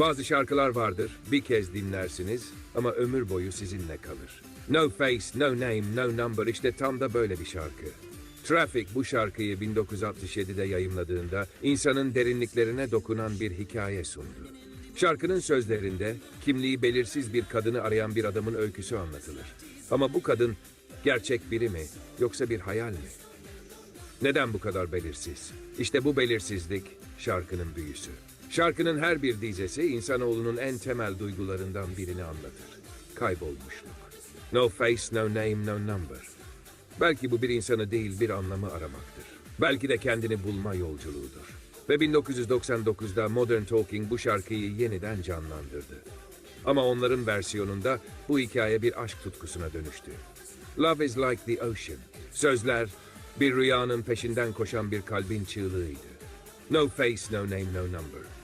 Bazı şarkılar vardır, bir kez dinlersiniz ama ömür boyu sizinle kalır. No Face, No Name, No Number işte tam da böyle bir şarkı. Traffic bu şarkıyı 1967'de yayımladığında insanın derinliklerine dokunan bir hikaye sundu. Şarkının sözlerinde kimliği belirsiz bir kadını arayan bir adamın öyküsü anlatılır. Ama bu kadın gerçek biri mi yoksa bir hayal mi? Neden bu kadar belirsiz? İşte bu belirsizlik şarkının büyüsü. Şarkının her bir dizesi insanoğlunun en temel duygularından birini anlatır. Kaybolmuşluk. No face, no name, no number. Belki bu bir insanı değil bir anlamı aramaktır. Belki de kendini bulma yolculuğudur. Ve 1999'da Modern Talking bu şarkıyı yeniden canlandırdı. Ama onların versiyonunda bu hikaye bir aşk tutkusuna dönüştü. Love is like the ocean. Sözler bir rüyanın peşinden koşan bir kalbin çığlığıydı. No face, no name, no number.